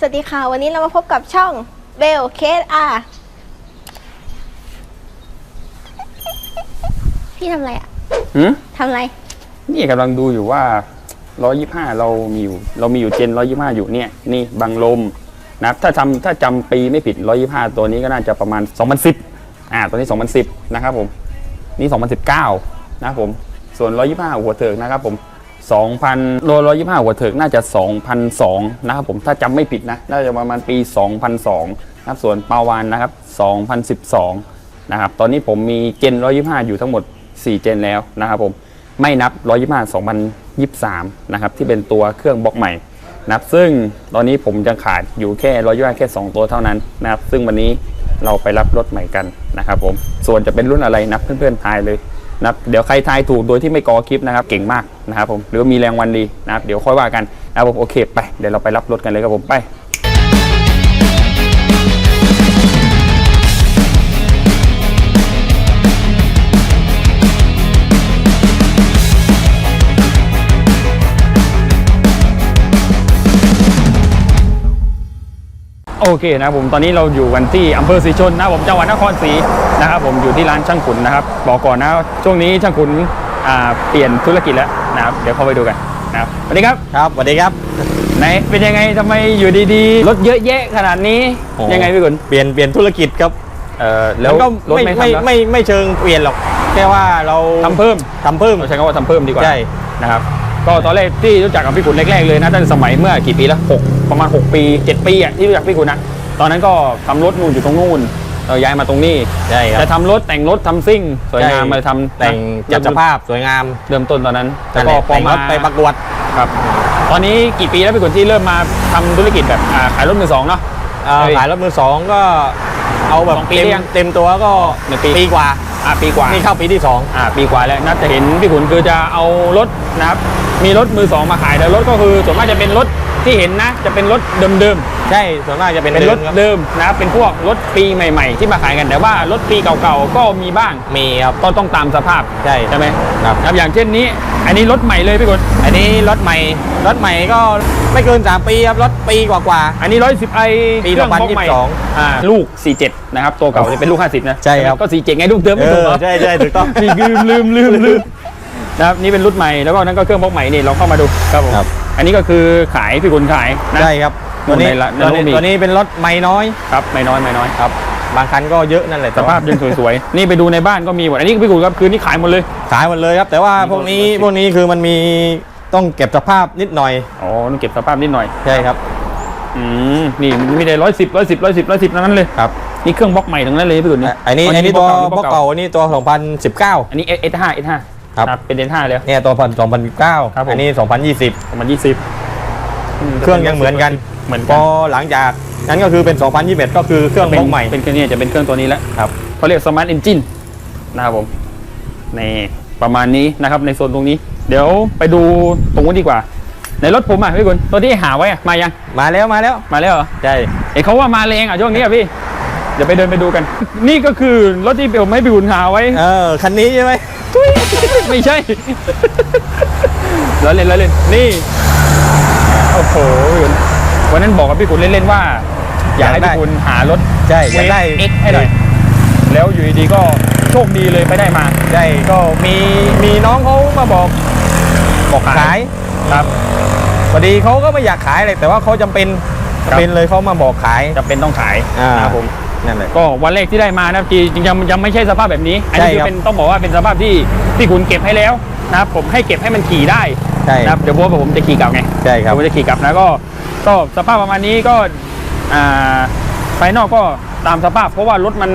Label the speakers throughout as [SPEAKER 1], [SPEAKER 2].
[SPEAKER 1] สวัสดีค่ะ วันนี้เรามาพบกับช่องเบลเคสอาพี่ทำอะไรอะ
[SPEAKER 2] หืม
[SPEAKER 1] ทำอะไร
[SPEAKER 2] นี่กำลังดูอยู่ว่า 125 เรามีอยู่ เรามีอยู่เจน 125 อยู่เนี่ย นี่บังลมนะครับถ้าจำถ้าจำปีไม่ผิด 125 ตัวนี้ก็น่าจะประมาณ 2010 อ่า ตัวนี้ 2010 นะครับผม นี่ 2019 นะครับผม ส่วน 125 หัวเถิกนะครับผม 2,000โล125 หัวเถิกน่าจะ 2,002นะครับผมถ้าจำไม่ผิดนะ น่าจะประมาณปี 2002นะครับส่วนปาวานนะครับ 2012นะครับตอนนี้ผมมีเจน 125 อยู่ทั้งหมด 4 เจนแล้วนะครับผมไม่นับ 125 2023นะครับที่เป็นตัวเครื่องบล็อกใหม่นะครับซึ่งตอนนี้ผมจะขาดอยู่แค่125แค่ 2 ตัวเท่านั้นนะครับซึ่งวันนี้เราไปรับรถใหม่กันนะครับผมส่วนจะเป็นรุ่นอะไรนับเพื่อนๆทายเลย นะครับเดี๋ยวใครทายถูกโดยที่ไม่กอคลิปนะครับเก่งมากนะครับผมหรือว่ามีแรงวันดีนะครับเดี๋ยวค่อยว่ากันนะครับผมโอเคไปเดี๋ยวเราไปรับรถกันเลยครับผมไป โอเคนะครับผมตอนนี้เราอยู่กันที่อำเภอศรีชนนะครับผมจังหวัดนครศรีนะครับผมอยู่ที่ร้านช่างขุนนะครับบอกก่อนนะช่วงนี้ช่างขุนอ่าเปลี่ยนธุรกิจแล้วนะครับเดี๋ยวเข้าไปดูกันนะครับสวัสดีครับ
[SPEAKER 3] ครับสวัสดีครับ
[SPEAKER 2] ไหนเป็นยังไงทำไมอยู่ดีๆรถเยอะแยะขนาดนี้
[SPEAKER 3] โอ้
[SPEAKER 2] ยังไงพี่ขุน
[SPEAKER 3] เปลี่ยนเปลี่ยนธุรกิจครับ
[SPEAKER 2] เอ่อแล้ว
[SPEAKER 3] มันก็
[SPEAKER 2] รถ
[SPEAKER 3] ไม่
[SPEAKER 2] ไม่
[SPEAKER 3] ไม่
[SPEAKER 2] ทำแล้ว
[SPEAKER 3] ไม่ไม่เชิงเปลี่ยนหรอกแค่ว่าเรา
[SPEAKER 2] ทำเพิ่ม
[SPEAKER 3] ทำเพิ่ม
[SPEAKER 2] เราใช้คำว่าทำเพิ่มดีกว่า
[SPEAKER 3] ใช่
[SPEAKER 2] นะครับ ก็ตอนแรกที่รู้จักกับพี่ขุนแรกๆเลยนะตั้งแต่สมัยเมื่อกี่ปีแล้วหกประมาณ 6 ปี 7 ปีอะที่รู้จักพี่ขุนนะตอนนั้นก็ทำรถนู่นอยู่ตรงนู่นเออย้ายมาตรงนี้
[SPEAKER 3] ใช่ครับ
[SPEAKER 2] จะทำรถแต่งรถทำซิ่ง สวยงาม
[SPEAKER 3] ใช่
[SPEAKER 2] มาทำ
[SPEAKER 3] แต่งจัดสภาพสวยงาม
[SPEAKER 2] เริ่มต้นตอนนั้น
[SPEAKER 3] นั่
[SPEAKER 2] แล้ว
[SPEAKER 3] นแห
[SPEAKER 2] ก็
[SPEAKER 3] ละ
[SPEAKER 2] พอ
[SPEAKER 3] แต่งร
[SPEAKER 2] มา
[SPEAKER 3] ถไปประกวด
[SPEAKER 2] ครับตอนนี้กี่ปีแล้วพี่ขุนที่เริ่มมาทำธุรกิจแบบอ่าขายรถมือสองเนาะ
[SPEAKER 3] เอ่อ
[SPEAKER 2] เฮ้ย
[SPEAKER 3] ขายรถมือสองก็เอาแบบ
[SPEAKER 2] สองปี
[SPEAKER 3] เต็ม
[SPEAKER 2] หรือยัง
[SPEAKER 3] เต็มตัวก็
[SPEAKER 2] หนึ่งปี
[SPEAKER 3] ปีกว่า
[SPEAKER 2] อ่าปีกว่า
[SPEAKER 3] นี่เข้าปีที่สอง
[SPEAKER 2] อ่าปีกว่าแล้วน่าจะเห็นพี่ขุนคือจะเอารถนะครับ มีรถมือสองมาขายแต่รถก็คือส่วนมากจะเป็นรถที่เห็นนะ จะเป็นรถเดิมๆ
[SPEAKER 3] ใช่ส่วนมากจะเป็น
[SPEAKER 2] เป็นรถ
[SPEAKER 3] ดิมคบ
[SPEAKER 2] เดิมนะครับเป็นพวกรถปีใหม่ ๆ ที่มาขายกันแต่ว่ารถปีเก่าๆก็มีบ้าง
[SPEAKER 3] มีครับ
[SPEAKER 2] ก็ต้องตามสภาพ
[SPEAKER 3] ใช่
[SPEAKER 2] ใช่ไหม
[SPEAKER 3] ครับ
[SPEAKER 2] ครับอย่างเช่นนี้ อันนี้รถใหม่เลยพี่กุล
[SPEAKER 3] อันนี้รถใหม่รถใหม่ก็ไม่เกิน3ปีครับรถปีกว่า
[SPEAKER 2] อันนี้ร้อยสิบไอ
[SPEAKER 3] ปี
[SPEAKER 2] เครื่องบล็อกใหม่
[SPEAKER 3] 2022
[SPEAKER 2] อ่าลูก 47 นะครับ ตัวเก่าจะเป็นลูก 50 นะ
[SPEAKER 3] ใช่ครับ
[SPEAKER 2] ก็ 47 ไงลูกเติม
[SPEAKER 3] ๆ
[SPEAKER 2] ไม่
[SPEAKER 3] เอ
[SPEAKER 2] ถูก
[SPEAKER 3] อ
[SPEAKER 2] เหรอ
[SPEAKER 3] ใช่ใช่ถูกต้อง
[SPEAKER 2] พี่ลืมลืมลืมลืม นะครับนี่เป็นรุ่นใหม่แล้วก็นั่นก็เครื่องบล็อกใหม่นี่เราเข้ามาดูครับผม
[SPEAKER 3] ครับ
[SPEAKER 2] อันนี้ก็คือขายพี่กุลขายนะ
[SPEAKER 3] ใช่ครับตัวนี้
[SPEAKER 2] ในละใน
[SPEAKER 3] ตัว
[SPEAKER 2] โลก
[SPEAKER 3] นี้
[SPEAKER 2] มี
[SPEAKER 3] ตัวนี้เป็นรถไม่น้อย
[SPEAKER 2] ครับไม่น้อยไม่น้อย
[SPEAKER 3] ครับ บางคันก็เยอะนั่นแหละ
[SPEAKER 2] ส
[SPEAKER 3] แต่ว่
[SPEAKER 2] ภาพยังสวยๆ นี่ไปดูในบ้านก็มีหมดอันนี้พี่กุลครับคืนนี้ขายหมดเลย
[SPEAKER 3] ขายหมดเลยครับ แต่ว่า
[SPEAKER 2] มี
[SPEAKER 3] พวกนี้
[SPEAKER 2] รถ
[SPEAKER 3] พวกนี้คือมันมีต้องเก็บสภาพนิดหน่อย
[SPEAKER 2] อ๋อต้องเก็บสภาพนิดหน่อย
[SPEAKER 3] ใช่ครับ
[SPEAKER 2] อืมนี่มีได้ร้อยสิบร้อยสิบร้อยสิบร้อยสิบนั้นเลย
[SPEAKER 3] ครับ
[SPEAKER 2] นี่เครื่องบล็อกใหม่ทั้งนั้นเลยพี่กุล
[SPEAKER 3] อันนี้อันนี้ตัวบล็อกเก่า
[SPEAKER 2] อั
[SPEAKER 3] อันนี้ตัว 2019
[SPEAKER 2] อันนี้ S5 S5
[SPEAKER 3] ครับ
[SPEAKER 2] เป็น S5 แล้ว
[SPEAKER 3] เนี่ยตัวพัน2019
[SPEAKER 2] ครับผม
[SPEAKER 3] อันนี้2020
[SPEAKER 2] ประมาณยี่สิบ
[SPEAKER 3] เครื่องยังเหมือนกัน
[SPEAKER 2] เหมือน
[SPEAKER 3] พ
[SPEAKER 2] กั
[SPEAKER 3] อนหลังจากนั้นก็คือเป็น 2021 ก็คือเครื่องบล็อกใหม่
[SPEAKER 2] เป็นเครื่องนี้จะเป็นเครื่องตัวนี้แล้ว
[SPEAKER 3] ครับ
[SPEAKER 2] เขาเรียก Smart Engine นะครับผมนี่ประมาณนี้นะครับในโซนตรงนี้ เดี๋ยวไปดูตรงนู้นดีกว่า ในรถผมอะพี่กุลตัวที่หาไว้อะมายัง
[SPEAKER 3] มาแล้วมาแล้ว
[SPEAKER 2] มาแล้วเหรอ
[SPEAKER 3] ใช่
[SPEAKER 2] เอ้เขาว่ามาแรงอะช่วงนี้อะพี่เดี๋ยวไปเดินไปดูกัน นี่ก็คือรถที่ผมให้พี่กุลหาไว้
[SPEAKER 3] เออคันนี้ใช่ไหม
[SPEAKER 2] ไม่ใช่ แล้วเล่นแล้วเล่นนี่โอ้โหวันนั้นบอกกับพี่กุลเล่นๆว่า อยากให้พี่กุลหารถ
[SPEAKER 3] ใช่อยากได้
[SPEAKER 2] เอ็กให้หน่อยแล้วอยู่ดีๆก็โชคดีเลยไปได้มา
[SPEAKER 3] ใช่ก็มีมีน้องเขามาบอก
[SPEAKER 2] บอก
[SPEAKER 3] ขาย
[SPEAKER 2] ครับ
[SPEAKER 3] พอดีเขาก็ไม่อยากขายเลยแต่ว่าเขาจำเป็น
[SPEAKER 2] ครับ
[SPEAKER 3] จำเป็นเลยเขามาบอกขาย
[SPEAKER 2] จะเป็นต้องขาย
[SPEAKER 3] อ่า
[SPEAKER 2] นะครับผม
[SPEAKER 3] นั่นแหละ
[SPEAKER 2] ก็วันแรกที่ได้มานะจริงๆยังยังไม่ใช่สภาพแบบนี้ อันนี้
[SPEAKER 3] ใช่
[SPEAKER 2] คือ
[SPEAKER 3] ครับ
[SPEAKER 2] เป็นต้องบอกว่าเป็นสภาพที่ที่คุณเก็บให้แล้วนะครับผมให้เก็บให้มันขี่ได้
[SPEAKER 3] ใช่
[SPEAKER 2] นะครับเดี๋ยวเพราะว่าผมจะขี่กลับไง
[SPEAKER 3] ใช่ครับ
[SPEAKER 2] ผมจะขี่กลับนะก็ก็สภาพประมาณนี้ก็อ่าภายนอกก็ตามสภาพ เพราะว่ารถมัน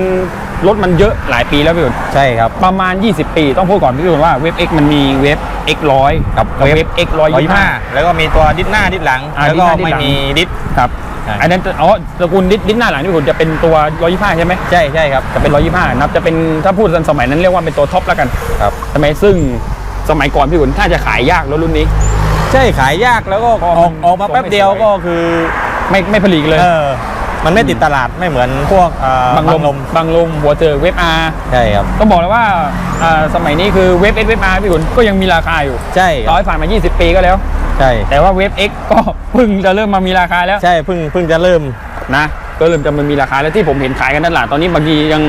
[SPEAKER 2] รถมันเยอะหลายปีแล้วพี่อุ่น
[SPEAKER 3] ใช่ครับ
[SPEAKER 2] ประมาณ 20 ปี ต้องพูดก่อนพี่อุ่นว่าเว็บ X มันมีเว็บ X ร้อย
[SPEAKER 3] กับ
[SPEAKER 2] กับเว็บ X ร้อยยี่ห้า
[SPEAKER 3] 125 แล้วก็มีตัวดิสหน้าดิสหลัง
[SPEAKER 2] อ่า
[SPEAKER 3] แล้วก็
[SPEAKER 2] ดิสหน้าดิสหลัง
[SPEAKER 3] ไม่มีดิส
[SPEAKER 2] ครับ
[SPEAKER 3] ใช่
[SPEAKER 2] อันนั้นอ๋อตระกูลดิสดิสหน้าหลังพี่อุ่นจะเป็นตัวร้อยยี่ห้าใช่ไหม
[SPEAKER 3] ใช่ใช่ครับ
[SPEAKER 2] จะเป็นร้อยยี่ห้านับจะเป็นถ้าพูดกันสมัยนั้นเรียกว่าเป็นตัวท็อปแล้วกัน
[SPEAKER 3] ครับ
[SPEAKER 2] ใช่ไหมซึ่งสมัยก่อนพี่อุ่นถ้าจะขายยากรถรุ่นนี้
[SPEAKER 3] ใช่ขายยากแล้วก็
[SPEAKER 2] ก็
[SPEAKER 3] ออก
[SPEAKER 2] มัน
[SPEAKER 3] ออกมาแป๊บเดียว
[SPEAKER 2] ก็ไม่สวย
[SPEAKER 3] ก็คือ
[SPEAKER 2] ไม่ไม่ผลิตเลย
[SPEAKER 3] เออ มันไม่ติดตลาดไม่เหมือนพวกเอ่อบา
[SPEAKER 2] งลมบางลมหัวเจอเว็บอาร์
[SPEAKER 3] ใช่ครับ
[SPEAKER 2] ต้องบอกเลยว่าอ่าสมัยนี้คือเว็บเอสเว็บอาร์พี่ขุนก็ยังมีราคาอยู่
[SPEAKER 3] ใช่ค
[SPEAKER 2] ต่อ
[SPEAKER 3] รับ
[SPEAKER 2] ให้ผ่านมา 20 ปีก็แล้ว
[SPEAKER 3] ใช่
[SPEAKER 2] แต่ว่าเว็บ X ก็เพิ่งจะเริ่มมามีราคาแล้ว
[SPEAKER 3] ใช่เพิ่งเพิ่งจะเริ่ม
[SPEAKER 2] นะก็เริ่มจะมันมีราคาแล้วที่ผมเห็นขายกันนั่นแหละตอนนี้บางทียัง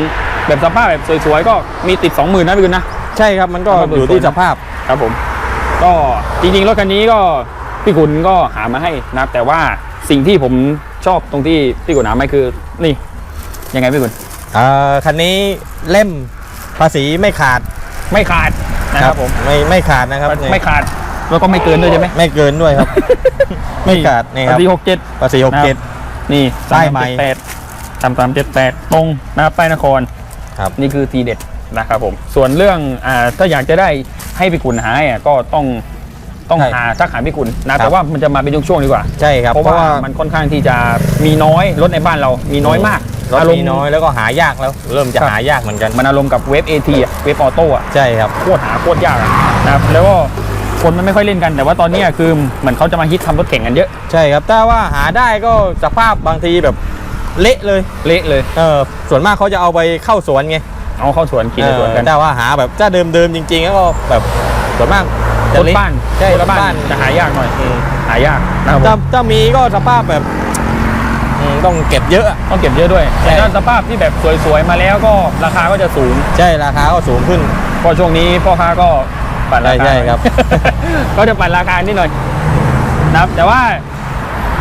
[SPEAKER 2] แบบสภาพแบบสวยๆก็มีติด 20,000นะพี่ขุนนะ
[SPEAKER 3] ใช่ครับมันก็
[SPEAKER 2] ครับ
[SPEAKER 3] อยู่ที่สภาพ
[SPEAKER 2] ครับผม ก็จริงๆรถคันนี้ก็พี่ขุนก็หามาให้นะครับแต่ว่าสิ่งที่ผม ชอบตรงที่พี่ขุนหามาให้คือนี่ยังไงพี่ขุน
[SPEAKER 3] เอ่อคันนี้เล่มภาษีไม่ขาด
[SPEAKER 2] ไม่ขาดนะครับผม
[SPEAKER 3] ไม่ไม่ขาดนะครับ
[SPEAKER 2] ไม่ขาดแล้วก็ไม่เกินด้วยใช่ไหม
[SPEAKER 3] ไม่เกินด้วยครับ ไม่ขาดนี่ครับ
[SPEAKER 2] ปีหกเจ็ด
[SPEAKER 3] ภาษีหกเจ็ด
[SPEAKER 2] นี่
[SPEAKER 3] ป้ายใหม่
[SPEAKER 2] แปดสามสามเจ็ดแปดตรงนะครับป้ายนคร
[SPEAKER 3] ครับ
[SPEAKER 2] นี่คือทีเด็ดนะครับผมส่วนเรื่องอ่าถ้าอยากจะได้ให้พี่ขุนหาอะก็ต้อง ต้อง
[SPEAKER 3] ใช่
[SPEAKER 2] หาทักหาพี่ขุน
[SPEAKER 3] ครั
[SPEAKER 2] นะ
[SPEAKER 3] บ
[SPEAKER 2] แต่ว่ามันจะมาเป็นช่วงๆดีกว่า
[SPEAKER 3] ใช่ครับ
[SPEAKER 2] เพราะว่ามันค่อนข้างที่จะมีน้อยรถในบ้านเรามีน้อยมาก
[SPEAKER 3] รถ
[SPEAKER 2] อารม
[SPEAKER 3] มี
[SPEAKER 2] ณ์
[SPEAKER 3] น้อยแล้วก็หายากแล้ว เริ่มจะ
[SPEAKER 2] ครับ
[SPEAKER 3] หายากเหมือนกัน
[SPEAKER 2] มันอารมณ์กับเวฟเอทีเวฟออโต้อะ
[SPEAKER 3] ใช่ครับ
[SPEAKER 2] โคตรหาโคตรยากอะนะครับแล้วก็คนมันไม่ค่อยเล่นกัน แต่ว่าตอนเนี้ยคือเหมือนเขาจะมาฮิตทำรถแข่งกันเยอะ
[SPEAKER 3] ใช่ครับถ้าว่าหาได้ก็สภาพบางทีแบบเละเลย
[SPEAKER 2] เละเลย
[SPEAKER 3] เออส่วนมากเขาจะเอาไปเข้าสวนไง
[SPEAKER 2] เอาเข้าสวนขี่ในสวนกัน
[SPEAKER 3] เออถ้าว่าหาแบบถ้าเดิมๆจริงๆแล้วก็แบบส่วนมาก จะ
[SPEAKER 2] รถ
[SPEAKER 3] เละ
[SPEAKER 2] บ้าน
[SPEAKER 3] ใช่
[SPEAKER 2] ร
[SPEAKER 3] ร
[SPEAKER 2] ถ
[SPEAKER 3] ถ
[SPEAKER 2] บ้า
[SPEAKER 3] บ้านน
[SPEAKER 2] จะหายากหน่อย
[SPEAKER 3] อืม
[SPEAKER 2] หายากนะครับผม
[SPEAKER 3] ถ้าถ้ามีก็สภาพแบบอืมต้องเก็บเยอะอะ
[SPEAKER 2] ต้องเก็บเยอะด้วย
[SPEAKER 3] ใช่
[SPEAKER 2] แต่ถ้าสภาพที่แบบสวยๆมาแล้วก็ราคาก็จะสูง
[SPEAKER 3] ใช่ราคาก็สูงขึ้น
[SPEAKER 2] เพราะช่วงนี้พ่อค้าก็ปั่นราคา
[SPEAKER 3] ใช่ครับ
[SPEAKER 2] ก็จะปั่นราคานิดหน่อยนะครับแต่ว่า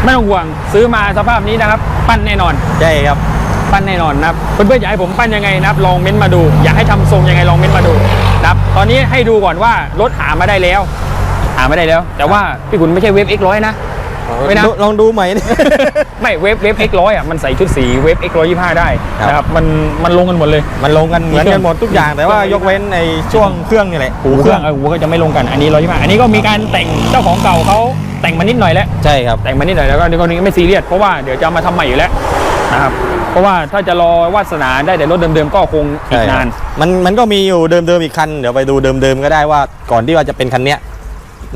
[SPEAKER 2] ไม่ต้องห่วงซื้อมาสภาพนี้นะครับ ปั้นแน่นอน
[SPEAKER 3] ใช่ครับ
[SPEAKER 2] ปั้นแน่นอนนะครับเพื่อนๆอยากให้ผมปั้นยังไงนะครับลองเม้นต์มาดู อยากให้ทำทรงยังไงลองเม้นต์มาดูนะครับตอนนี้ให้ดูก่อนว่ารถหามาได้แล้ว หามาได้แล้ว แต่ว่าพี่ขุนไม่ใช่เวฟ X100 นะไม่นะ
[SPEAKER 3] ลองลองดูใหม่นี่
[SPEAKER 2] ไม่เวฟเวฟ X100 อะมันใส่ชุดสีเวฟ X125 ได้
[SPEAKER 3] ครับ
[SPEAKER 2] นะครับมันมันลงกันหมดเลย
[SPEAKER 3] มันลงกันเหมือนกันหมดทุกอย่างแต่ว่ายกเว้นในช่วงเครื่องนี่แหละ
[SPEAKER 2] หูเครื่องเออหูก็จะไม่ลงกันอันนี้125อันนี้ก็มีการแต่งเจ้าของเก่าเขาแต่งมานิดหน่อยแล้ว
[SPEAKER 3] ใช่ครับ
[SPEAKER 2] แต่งมานิดหน่อยแล้วก็นี่ก็นี่ไม่ซีเรียสเพราะว่าเดี๋ยวจะเอามาทำใหม่อยู่แล้วนะครับ เพราะว่าถ้าจะรอวาสนาได้แต่รถเดิมๆก็คงอีกนาน
[SPEAKER 3] มันมันก็มีอยู่เดิมๆอีกคัน เดี๋ยวไปดูเดิมๆก็ได้ว่าก่อนที่ว่าจะเป็นคันเนี้ย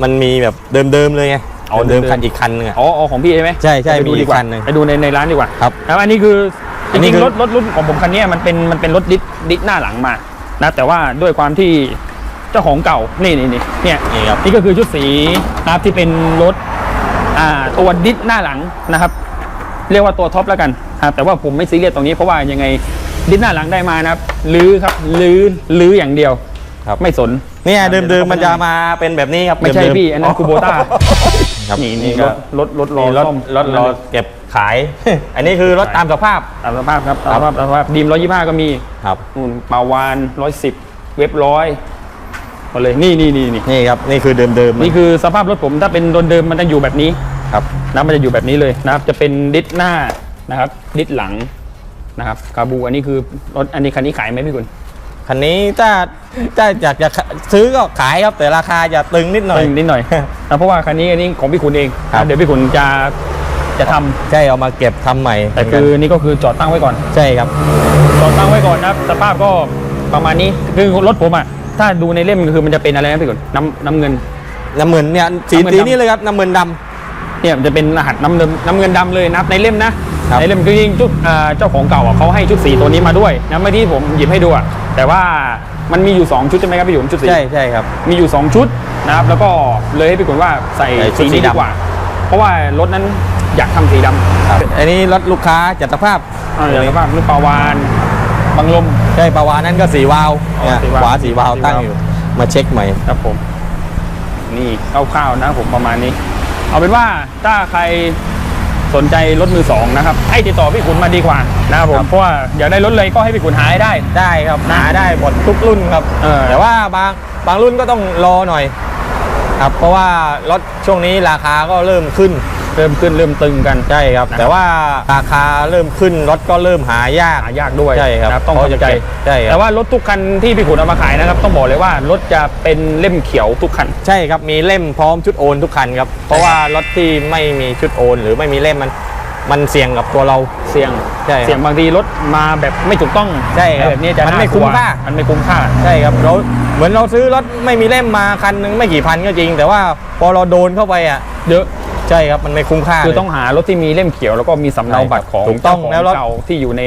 [SPEAKER 3] มันมีแบบเดิมๆเลยไง
[SPEAKER 2] เอาเดิ
[SPEAKER 3] เดิ
[SPEAKER 2] ม
[SPEAKER 3] ม
[SPEAKER 2] ๆ
[SPEAKER 3] ๆคันอีกคันหนึงอะ
[SPEAKER 2] อ๋ออ๋อของพี่ใช่ไหม
[SPEAKER 3] ใช่ใช่
[SPEAKER 2] ไปดู
[SPEAKER 3] มี
[SPEAKER 2] ดีกว่า
[SPEAKER 3] คันหนึ่ง
[SPEAKER 2] ไปดูในในร้านดีกว่า
[SPEAKER 3] ครับ
[SPEAKER 2] แล้วอันนี้คือจ
[SPEAKER 3] อันนี้
[SPEAKER 2] ริง
[SPEAKER 3] คือ
[SPEAKER 2] ๆรถรถรุ่นของผมคันเนี้ยมันเป็นมันเป็นรถดิสดิสหน้าหลังมานะแต่ว่าด้วยความที่เจ้าของเก่านี่นี่นี่เนี่ย
[SPEAKER 3] นี่ครับ
[SPEAKER 2] นี่ก็คือชุดสีนะครับที่เป็นรถอ่าตัวดิสหน้าหลังนะครับ เรียกว่าตัวท็อปแล้วกัน ครับแต่ว่าผมไม่ซีเรียสตรงนี้เพราะว่ายังไงดิสหน้าหลังได้มานะครับลื้อครับลื้อลื้ออย่างเดียว
[SPEAKER 3] ครับ
[SPEAKER 2] ไม่สน
[SPEAKER 3] เนี่ยเดิมๆมันจะมาเป็นแบบนี้ครับ
[SPEAKER 2] ไม่ใช่
[SPEAKER 3] เดิๆ
[SPEAKER 2] พี่อันนั้นคูโบต้า
[SPEAKER 3] ครับ
[SPEAKER 2] นี่นี่
[SPEAKER 3] ก็
[SPEAKER 2] รถรถรถรอ
[SPEAKER 3] นี่รถ
[SPEAKER 2] ซ่อม
[SPEAKER 3] รถรอเก็บขาย อันนี้คือรถตามสภาพ
[SPEAKER 2] ตามสภาพครับตามสภาพตามสภาพดีมร้อยยี่ห้าก็มี
[SPEAKER 3] ครับ
[SPEAKER 2] นู่นปาวานร้อยสิบเว็บร้อยหมดเลยนี่นี่นี่นี่
[SPEAKER 3] นี่ครับ นี่คือเดิมๆ
[SPEAKER 2] นี่คือสภาพรถผมถ้าเป็นเดิมๆมันจะอยู่แบบนี้
[SPEAKER 3] ครับ
[SPEAKER 2] นะมันจะอยู่แบบนี้เลยนะครับจะเป็นดิสหน้า นะครับดิสหลังนะครับคาบูอันนี้คือรถอันนี้คันนี้ขายไหมพี่กุล
[SPEAKER 3] คันนี้ถ้าถ้าอยากจะซื้อก็ขายครับแต่ราคาจะตึงนิดหน่อย
[SPEAKER 2] นิดหน่อยนะเพราะว่าคันนี้อันนี้ของพี่คุณเอง
[SPEAKER 3] ครับ
[SPEAKER 2] นะเดี๋ยวพี่คุณจะจะทำ
[SPEAKER 3] ใช่เอามาเก็บทำใหม่
[SPEAKER 2] แต่คือนี่ก็คือจอดตั้งไว้ก่อน
[SPEAKER 3] ใช่ครับ
[SPEAKER 2] จอดตั้งไว้ก่อนนะครับสภาพก็ประมาณนี้คือรถผมอะถ้าดูในเล่มคือมันจะเป็นอะไรนะพี่กุลน้ำน้ำเงิน
[SPEAKER 3] น้ำเงินเนี่ยสี
[SPEAKER 2] น้ำเงิน
[SPEAKER 3] สี
[SPEAKER 2] ดำ
[SPEAKER 3] นี้เลยครับน้ำเงินด
[SPEAKER 2] เนี่ยมันจะเป็นรหัสน้ำเงินน้ำเงินดำเลยนะครับในเล่มนะครับ ในเล่มคือจริงๆจุดอ่าเจ้าของเก่าอะเขาให้ชุดสีตัวนี้มาด้วยนะเมื่อที่ผมหยิบให้ดูอะแต่ว่ามันมีอยู่ 2 ชุดใช่ไหมครับพี่หยุมชุดำสี
[SPEAKER 3] ใช่ใช่ครับ
[SPEAKER 2] มีอยู่ 2 ชุดนะครับแล้วก็เลยให้พี่กุลว่าใส่
[SPEAKER 3] ใส่ชุ
[SPEAKER 2] สี
[SPEAKER 3] ดสี
[SPEAKER 2] นี้ดี
[SPEAKER 3] ดำ
[SPEAKER 2] กว่า เพราะว่ารถนั้นอยากทำสีดำ
[SPEAKER 3] ครับอันนี้รถลูกค้าจัดสภาพ
[SPEAKER 2] อ่าอย่างสภาพนึกปลาวานบังลม
[SPEAKER 3] ใช่ปาวานั่นก็สีวาล์ว
[SPEAKER 2] อ๋อ
[SPEAKER 3] เนี่ย
[SPEAKER 2] สีวาล์ว
[SPEAKER 3] ขวาสีวาล์ว
[SPEAKER 2] สีวาล์ว
[SPEAKER 3] ตั้งอยู่ มาเช็คใหม่
[SPEAKER 2] ครับผม นี่คร่าวๆนะผมประมาณนี้ เอาเป็นว่าถ้าใคร สนใจรถมือสองนะครับให้ติดต่อพี่ขุนมาดีกว่านะครับผมเพราะว่าอยากได้รถเลยก็ให้พี่ขุนหาให้ได้
[SPEAKER 3] ได้ครับหาได้หมดทุกรุ่นครับ
[SPEAKER 2] เออ
[SPEAKER 3] แต่ว่าบางบางรุ่นก็ต้องรอหน่อย ครับเพราะว่ารถช่วงนี้ราคาก็เริ่มขึ้น
[SPEAKER 2] เริ่มขึ้นเริ่มตึงกัน
[SPEAKER 3] ใช่ครับ
[SPEAKER 2] นะ
[SPEAKER 3] แต่ว่าราคาเริ่มขึ้นรถก็เริ่มหายาก
[SPEAKER 2] หายากด้วย
[SPEAKER 3] ใช่ครับ
[SPEAKER 2] นะต้อง
[SPEAKER 3] เพราะ
[SPEAKER 2] เข้าใจ
[SPEAKER 3] จะเก็บใช่ครับ
[SPEAKER 2] แต่ว่ารถทุกคันที่พี่ขุนเอามาขายนะครับต้องบอกเลยว่ารถจะเป็นเล่มเขียวทุกคัน
[SPEAKER 3] ใช่ครับมีเล่มพร้อมชุดโอนทุกคันครับเพราะว่ารถที่ไม่มีชุดโอน หรือไม่มีเล่มมันมันเสี่ยงกับตัวเรา
[SPEAKER 2] เสี่ยง
[SPEAKER 3] ใช่ครับ
[SPEAKER 2] เสี่ยงบางทีรถมาแบบไม่ถูกต้อง
[SPEAKER 3] ใช่ครับ
[SPEAKER 2] แบบนี้จะ
[SPEAKER 3] มันไม่า
[SPEAKER 2] กลัว
[SPEAKER 3] คุ้มค่า
[SPEAKER 2] มันไม่คุ้มค่า
[SPEAKER 3] ใช่ครับเราเหมือนเราซื้อรถไม่มีเล่มมาคันหนึงไม่กี่พันก็จริง แต่ว่าพอเราโดนเข้าไปอะ
[SPEAKER 2] เยอะ
[SPEAKER 3] ใช่ครับมันไม่คุ้มค่า
[SPEAKER 2] คือ
[SPEAKER 3] เลย
[SPEAKER 2] ต้องหารถที่มีเล่มเขียวแล้วก็มีสำเนาบัตรของ
[SPEAKER 3] ถูกต้อง
[SPEAKER 2] เจ้าข
[SPEAKER 3] แล้วรถ
[SPEAKER 2] เก่าที่อยู่ใน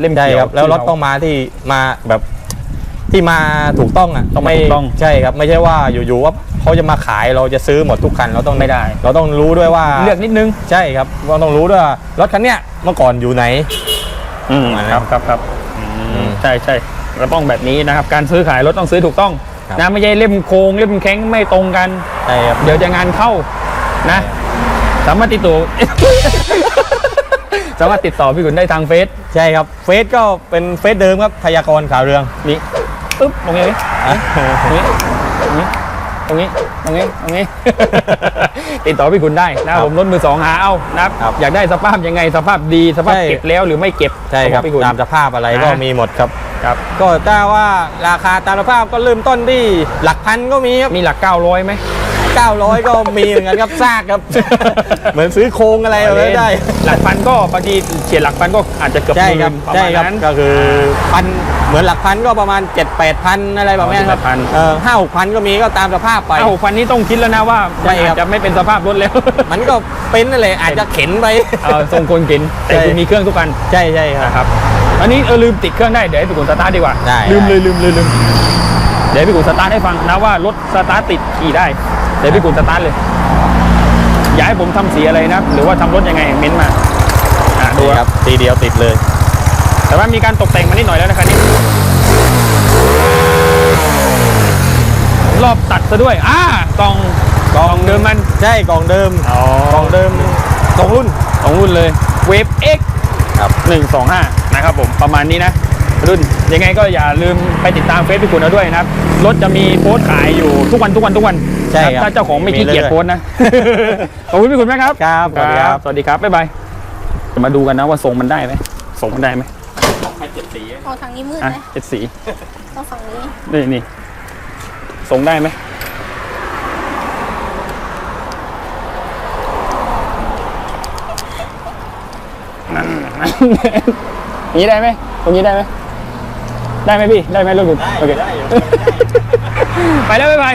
[SPEAKER 2] เล่ม
[SPEAKER 3] ใช่
[SPEAKER 2] เขียว
[SPEAKER 3] ครับแล้วรถ
[SPEAKER 2] ที่เา
[SPEAKER 3] ต้องมาที่มาแบบที่มาถูกต้องอะ
[SPEAKER 2] ต้องมา
[SPEAKER 3] ไม่
[SPEAKER 2] ถูกต้อง
[SPEAKER 3] ใช่ครับไม่ใช่ว่าอยู่ๆว่าเขาจะมาขายเราจะซื้อหมดทุกคันเราต้อง
[SPEAKER 2] ไม่ได้
[SPEAKER 3] เราต้องรู้ด้วยว่า
[SPEAKER 2] เลือกนิดนึง
[SPEAKER 3] ใช่ครับเราต้องรู้ด้วยว่ารถคันเนี้ยเมื่อก่อนอยู่ไหน
[SPEAKER 2] อืม
[SPEAKER 3] ประมาณนั้น
[SPEAKER 2] ครับครับครับอืม
[SPEAKER 3] อืม
[SPEAKER 2] ใช่ใช่เราต้องแบบนี้นะครับ การซื้อขายรถต้องซื้อถูกต้อง
[SPEAKER 3] ครับ
[SPEAKER 2] นะไม่ใช่เล่มโค้งเล่มแข็งไม่ตรงกัน
[SPEAKER 3] ใช่ครับ
[SPEAKER 2] เดี๋ยวจะงานเข้านะ สามารถติดต่อ สามารถติดต่อพี่ขุนได้ทางเฟซ
[SPEAKER 3] ใช่ครับ เฟซก็เป็นเฟซเดิมครับพยากรณ์ข่าวเรือง
[SPEAKER 2] นี้ปึ๊บตรงนี้ตรงนี้ตรงนี้ตรงนี้ตรงนี้ตรงนี้ ติดต่อพี่ขุนได้นะครับผมรถมือสองหาเอานะครับ
[SPEAKER 3] ครับ
[SPEAKER 2] อยากได้สภาพยังไงสภาพดีสภาพ
[SPEAKER 3] ใช่
[SPEAKER 2] เก็บแล้วหรือไม่เก็บ
[SPEAKER 3] ใช่ครับ
[SPEAKER 2] อกพี่ขุน
[SPEAKER 3] ตามสภาพอะไรก็
[SPEAKER 2] อ่ามี
[SPEAKER 3] มีหมดครับ
[SPEAKER 2] ครับ
[SPEAKER 3] ก็ถ้าว่าราคาตามสภาพก็เริ่มต้นที่หลักพันก็มีครับ
[SPEAKER 2] มีหลัก 900ไหม
[SPEAKER 3] 900 ก็มีเหมือนกันครับซากครับ เหมือนซื้อโครงอะไรเอาไว้ได้
[SPEAKER 2] หลักพันก็บางทีเฉียดหลักพันก็อาจจะเกือบ
[SPEAKER 3] ใช่
[SPEAKER 2] หมื่น
[SPEAKER 3] ครับ
[SPEAKER 2] ประ
[SPEAKER 3] ใช่
[SPEAKER 2] มาณ
[SPEAKER 3] ครับ
[SPEAKER 2] นั้น
[SPEAKER 3] ก็คือพันเหมือนหลักพันก็ประมาณ 7 8พันอะไรแบบนี้ครับ
[SPEAKER 2] 7-8,000
[SPEAKER 3] เออห้าหกพันก็มีก็ตามสภาพไป
[SPEAKER 2] เอ้าพันนี้ต้องคิดแล้วนะว่า
[SPEAKER 3] ใช่
[SPEAKER 2] มัน
[SPEAKER 3] ครั
[SPEAKER 2] อา
[SPEAKER 3] บ
[SPEAKER 2] จจะไม่เป็นสภาพรถแล้ว
[SPEAKER 3] มันก็เป็นนั่นแหละอาจจะเข็นไป
[SPEAKER 2] เออทรงคนกินแต่
[SPEAKER 3] ใช่
[SPEAKER 2] คุณมีเครื่องทุกคัน
[SPEAKER 3] ใช่ใช่ครับ
[SPEAKER 2] นะครับอันนี้เออลืมติดเครื่องได้เดี๋ยวให้พี่กุลสตาร์ทดีกว่า
[SPEAKER 3] ได้
[SPEAKER 2] ลืม
[SPEAKER 3] ได้
[SPEAKER 2] เลยลืมเลยลืมเดี๋ยวให้พี่กุลสตาร์ทให้ฟังนะว่ารถสตาร์ทติดขี่ได้ เดี๋ยวพี่กุลสตาร์ทเลย อยากให้ผมทำสีอะไรนะ หรือว่าทำรถยังไงเม้นต์มาอ่าดู
[SPEAKER 3] นี่
[SPEAKER 2] ค
[SPEAKER 3] ครับรับทีเดียวติดเลย
[SPEAKER 2] แต่ว่ามีการตกแต่งมานิดหน่อยแล้วนะครับนี่รอบตัดซะด้วยอ่ากล่องกล่องเดิมมัน
[SPEAKER 3] ใช่กล่องเดิม
[SPEAKER 2] อ๋อก
[SPEAKER 3] ล่องเดิมตรงรุ่น
[SPEAKER 2] ของรุ่นเลยเวฟ X
[SPEAKER 3] ครับ
[SPEAKER 2] 125นะครับผมประมาณนี้นะ รุ่นยังไงก็อย่าลืมไปติดตามเฟซพี่คุณเอาด้วยนะครับ รถจะมีโพสต์ขายอยู่ทุกวันทุกวันทุกวัน
[SPEAKER 3] ใช่ครับ
[SPEAKER 2] ถ้าเจ้าของไม่
[SPEAKER 3] มี
[SPEAKER 2] ขี้เกียจ
[SPEAKER 3] เรื่อยๆ
[SPEAKER 2] โพสต์นะ ขอบคุณพี่คุณมากครับ
[SPEAKER 3] ครับสวัสดีครับ
[SPEAKER 2] สวัสดีครับ บ๊ายบายจะมาดูกันนะว่าทรงมันได้ไหมทรงมันได้ไหม
[SPEAKER 1] เอาทางนี้มืด
[SPEAKER 2] อะ
[SPEAKER 1] นะ
[SPEAKER 2] เจ็ดสี
[SPEAKER 1] ต้องฝั่งนี้
[SPEAKER 2] นี่นี่ทรงได้ไหมนั่นอย่างนี้ได้ไหมตรงนี้ได้ไหม ได้ไหมพี่ ได้ไหมลูกคุณโอเค ไปแล้วบ๊ายบาย